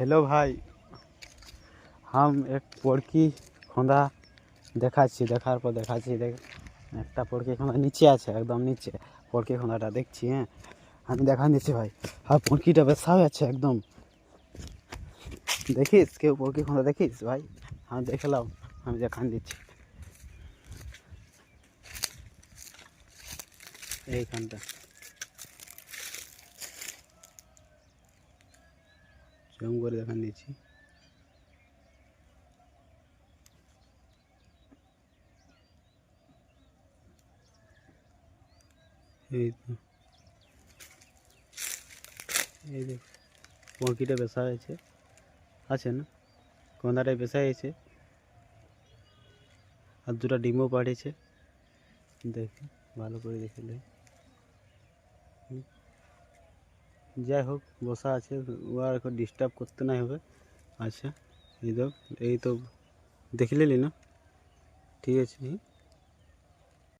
Hello भाई हम एक পড়কি খোঁদা দেখাচ্ছি দেখার পর দেখাচ্ছি দেখ একটা পড়কি খোঁদা নিচে আছে একদম নিচে পড়কি খোঁদাটা দেখছি হ্যাঁ আমি দেখান দিচ্ছি ভাই আর পড়কিটা বেসা হয়ে আছে একদম দেখিস কেউ পড়কি খোঁদা দেখিস ভাই আমি দেখলাম আমি দেখান দিচ্ছি এইখানটা জুম করে দেখান দিচ্ছি। এই তো। এই দেখ মুরগিটা বেসা হয়েছে। আছে না? কন্দাটাই বেসা হয়েছে। আর দুটো ডিমও পাঠিয়েছে দেখি, ভালো করে দেখলে যাই হোক বসা আছে ও আর ডিস্টার্ব করতে নাই হবে। আচ্ছা এই দেখ এই তো দেখলেলি না? ঠিক আছে